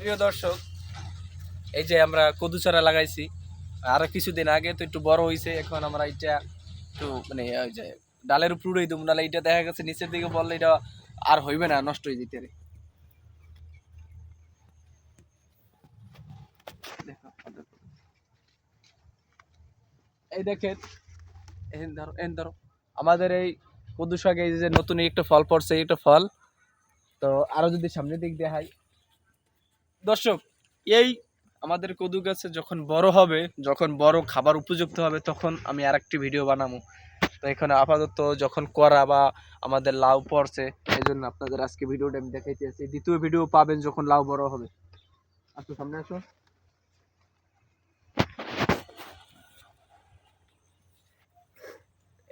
প্রিয় দর্শক, এই যে আমরা কদু চারা লাগাইছি, আরও কিছুদিন আগে তো একটু বড় হয়েছে এখন আমরা এটা একটু মানে ওই যে ডালের উপর উড়াই দেবো, নাহলে এটা দেখা গেছে নিচের দিকে বললে এটা আর হইবে না, নষ্ট হয়ে যেতে। এই দেখেন এন ধরো এন ধরো, আমাদের এই কদু শাকে এই যে নতুন একটা ফল পড়ছে একটা ফল, তো আরও যদি সামনের দিক দেখাই দর্শক, এই আমাদের কদু গাছে যখন বড় হবে, যখন বড় খাবার উপযুক্ত হবে, তখন আমি আর একটি ভিডিও বানাবো। তো এখানে আপাতত যখন করা বা আমাদের লাউ পড়ছে এই জন্য আপনাদের আজকে ভিডিওটা আমি দেখাইতে আছি দ্বিতীয় ভিডিও পাবেন যখন লাউ বড় হবে। আসো সামনে আসো।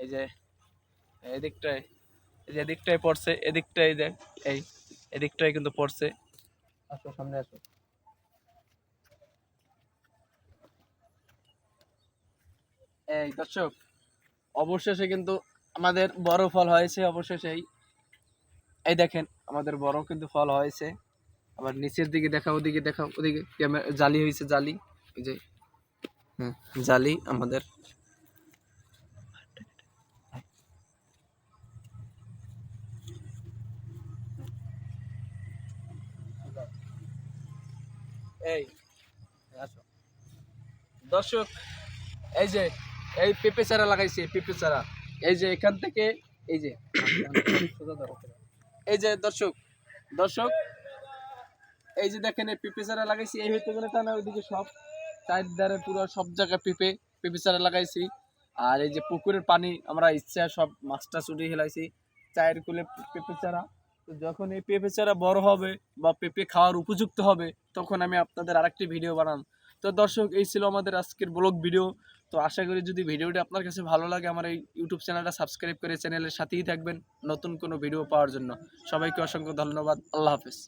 এই যে, এদিকটায়, এই যে এদিকটায় পড়ছে, এদিকটায় দেখ এই, এদিকটায় কিন্তু পড়ছে। আসো, সামনে আসো। এই দর্শক, অবশেষে কিন্তু আমাদের বড় ফল হয়েছে, অবশেষেই। এই দেখেন, আমাদের বড় কিন্তু ফল হয়েছে। আবার নিচের দিকে দেখা ওদিকে দেখা ওদিকে জালি হয়েছে, জালি। এই যে হুম জালি আমাদের। এই, আসো। দর্শক, এই যে, এই পেঁপে চারা লাগাইছে, পেঁপে চারা। এই যে, এখান থেকে, এই যে এই যে, দর্শক দর্শক, এই যে দেখেন, এই পেঁপে চারা লাগাইছি, এই হইতে গেলে তা ওইদিকে সব চারধারে পুরো সব জায়গায় পেঁপে পেঁপে চারা লাগাইছি। আর এই যে পুকুরের পানি, আমরা ইচ্ছা সব মাছটা ছুটে হেলাইছি চায়ের কুলে পেঁপে চারা। তো যখন এই পেঁপে চারা বড় হবে বা পেঁপে খাওয়ার উপযুক্ত হবে, তখন আমি আপনাদের আরেকটি ভিডিও বানাম তো দর্শক, এই ছিল আমাদের আজকের ব্লগ ভিডিও তো আশা করি যদি ভিডিওটি আপনার কাছে ভালো লাগে, আমার এই ইউটিউব চ্যানেলটা সাবস্ক্রাইব করে চ্যানেলের সাথেই থাকবেন নতুন কোনো ভিডিও পাওয়ার জন্য। সবাইকে অসংখ্য ধন্যবাদ। আল্লাহ হাফেজ।